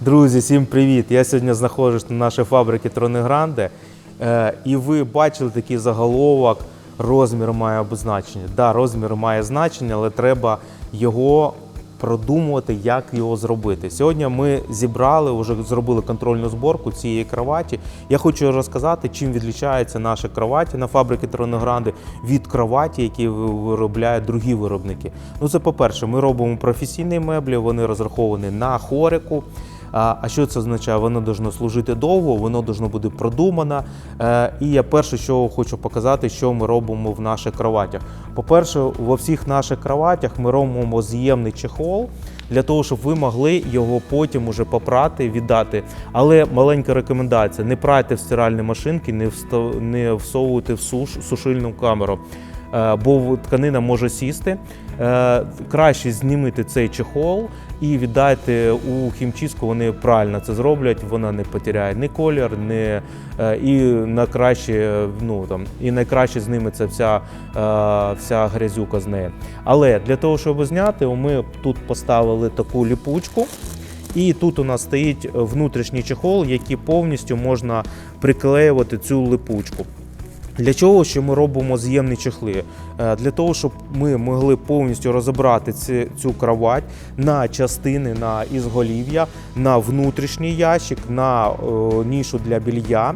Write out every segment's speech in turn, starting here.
Друзі, всім привіт! Я сьогодні знаходжусь на нашій фабриці Тронегранде. Е, і ви бачили такий заголовок. Розмір має значення. Да, розмір має значення, але треба його продумувати, як його зробити. Сьогодні ми зібрали, вже зробили контрольну зборку цієї кроваті. Я хочу розказати, чим відлічається наша кроваті на фабрики Тронегранди від кроваті, які виробляють другі виробники. Ну, це по-перше, ми робимо професійні меблі, вони розраховані на хорику. А що це означає? Воно должно служити довго, воно должно бути продумано. Е, І я перше, що хочу показати, що ми робимо в наших кроватях. По-перше, во всіх наших кроватях ми робимо з'ємний чехол для того, щоб ви могли його потім уже попрати, віддати. Але маленька рекомендація: не прайте в стиральні машинки, не всовуйте в суш, сушильну камеру. Е, бо тканина може сісти. Е, Краще знімити цей чехол і віддайте у хімчистку. Вони правильно це зроблять. Вона не потеряє ні колір, ні е, і на краще, ну там і найкраще зніметься вся, вся грязюка з неї. Але для того, щоб зняти, ми тут поставили таку ліпучку. І тут у нас стоїть внутрішній чехол, який повністю можна приклеювати цю липучку. Для чого що ми робимо з'ємні чехли? Е, Для того, щоб ми могли повністю розібрати цю кровать на частини, на ізголів'я, на внутрішній ящик, на е, нішу для білья.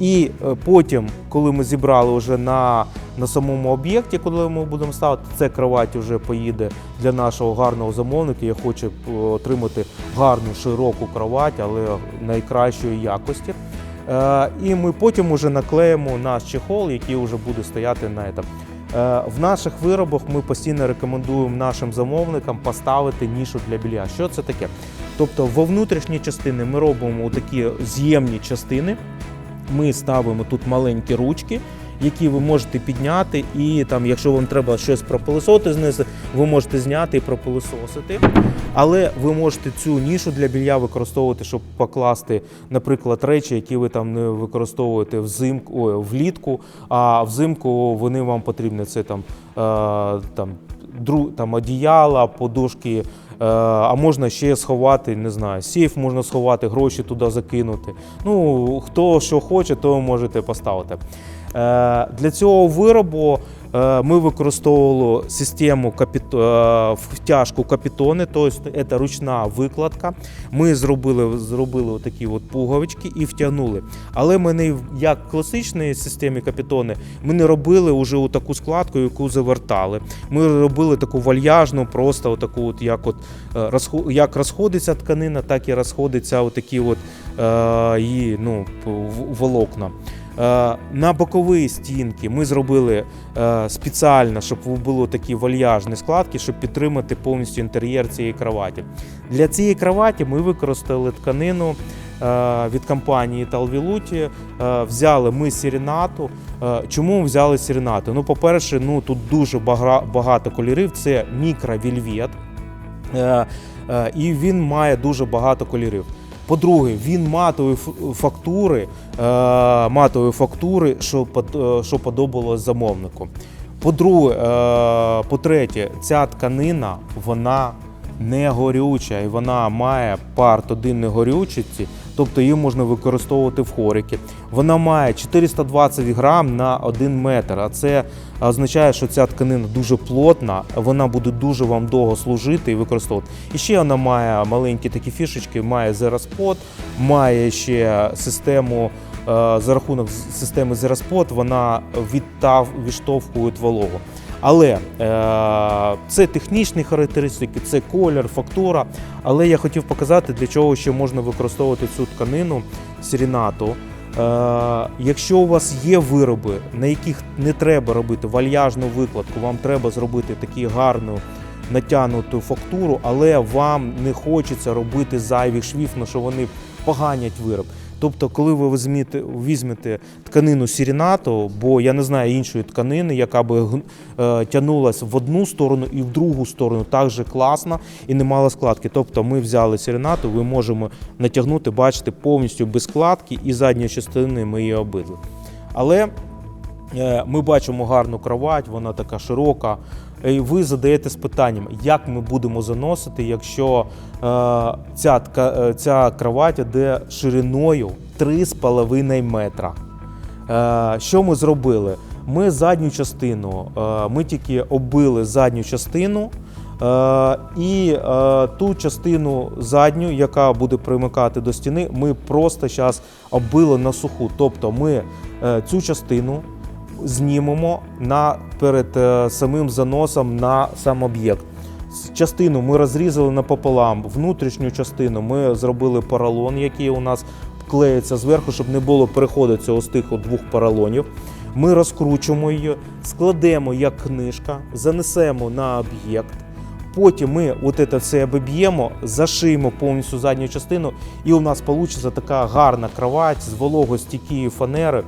І е, потім, коли ми зібрали вже на, на самому об'єкті, коли ми будемо ставити, ця кровать вже поїде для нашого гарного замовника. Я хочу отримати гарну широку кровать, але найкращої якості. Е, І ми потім уже наклеїмо наш чехол, який вже буде стояти на етап. В наших виробах ми постійно рекомендуємо нашим замовникам поставити нішу для білья. Що це таке? Тобто, во внутрішні частини ми робимо такі з'ємні частини. Ми ставимо тут маленькі ручки, які ви можете підняти, і там, якщо вам треба щось пропилисоти знизу, ви можете зняти і пропилисосити. Але ви можете цю нішу для білья використовувати, щоб покласти, наприклад, речі, які ви там не використовуєте взимку, влітку, а взимку вони вам потрібні. Це там, е, там, дру, там одіяла, подушки. Е, А можна ще сховати, не знаю, сейф можна сховати, гроші туди закинути. Ну, хто що хоче, то можете поставити. Е, Для цього виробу е, ми використовували систему е, втяжку капітони, тобто це ручна викладка. Ми зробили, зробили такі от пуговички і втягнули. Але ми не як в класичній системі капітони, ми не робили вже таку складку, яку завертали. Ми робили таку вальяжну, просто таку, от, як от як розходиться тканина, так і розходиться отакі от її ну, волокна. Е, На бокові стінки ми зробили е, спеціально, щоб були такі вальяжні складки, щоб підтримати повністю інтер'єр цієї кроваті. Для цієї кроваті ми використали тканину е, від компанії. Е, Взяли ми сірінату. Чому взяли сірінату? Ну, по-перше, ну тут дуже багато кольорів. Це мікровільвет. І він має дуже багато кольорів. По-друге, він матової ф- фактури, е, матової фактури, що, е, подобалось замовнику. По-друге, е, по-третє, ця тканина вона не горюча і вона має партодинної горючості, тобто її можна використовувати в хорики. Вона має 420 грам на 1 метр, а це означає, що ця тканина дуже плотна, вона буде дуже вам довго служити і використовувати. І ще вона має маленькі такі фішечки, має зераспот, має ще систему. е, За рахунок системи Zeraspot вона відтав, відштовхує вологу. Але е, це технічні характеристики, це колір, фактура. Але я хотів показати, для чого ще можна використовувати цю тканину сірінату. Е, якщо у вас є вироби, на яких не треба робити вальяжну викладку, вам треба зробити таку гарну натягнуту фактуру, але вам не хочеться робити зайвих швів, на що вони поганять вироб. Тобто, коли ви візьмете, візьмете тканину сірінату, бо я не знаю іншої тканини, яка би е, тягнулася в одну сторону і в другу сторону так же класно і не мала складки. Тобто ми взяли сірінату, ви можемо натягнути, бачите, повністю без складки і задньої частини ми її обидли. Але Е, Ми бачимо гарну кровать, вона така широка, І ви задаєтесь питанням, як ми будемо заносити, якщо е, ця, е, ця кровать іде шириною 3,5 метра. Е, що ми зробили? Ми задню частину, ми тільки оббили задню частину. І ту частину задню, яка буде примикати до стіни, ми просто зараз оббили на суху. Тобто ми цю частину знімемо на, перед е, самим заносом на сам об'єкт. Частину ми розрізали напополам, внутрішню частину ми зробили поролон, який у нас клеїться зверху, щоб не було переходу цього з тих двох поролонів. Ми розкручуємо її, складемо як книжка, занесемо на об'єкт. Потім ми от це все обіб'ємо, зашиємо повністю задню частину, і у нас вийде така гарна кровать з вологостійкої фанери,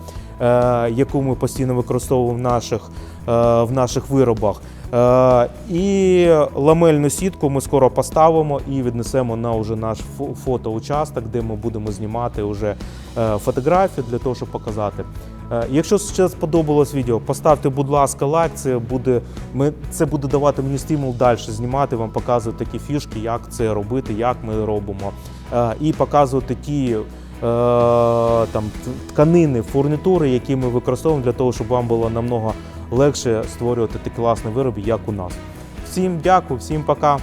яку ми постійно використовуємо в наших, е, в наших виробах. Е, і ламельну сітку ми скоро поставимо і віднесемо на вже наш фо- фотоучасток, де ми будемо знімати вже е, фотографії для того, щоб показати. Е, Якщо ще сподобалось відео, поставте, будь ласка, лайк. Це буде, ми, це буде давати мені стимул далі знімати, вам показувати такі фішки, як це робити, як ми робимо. Е, І показувати ті е, там, тканини, фурнітури, які ми використовуємо для того, щоб вам було намного легше створювати такі класні вироби, як у нас. Всім дякую, всім пока.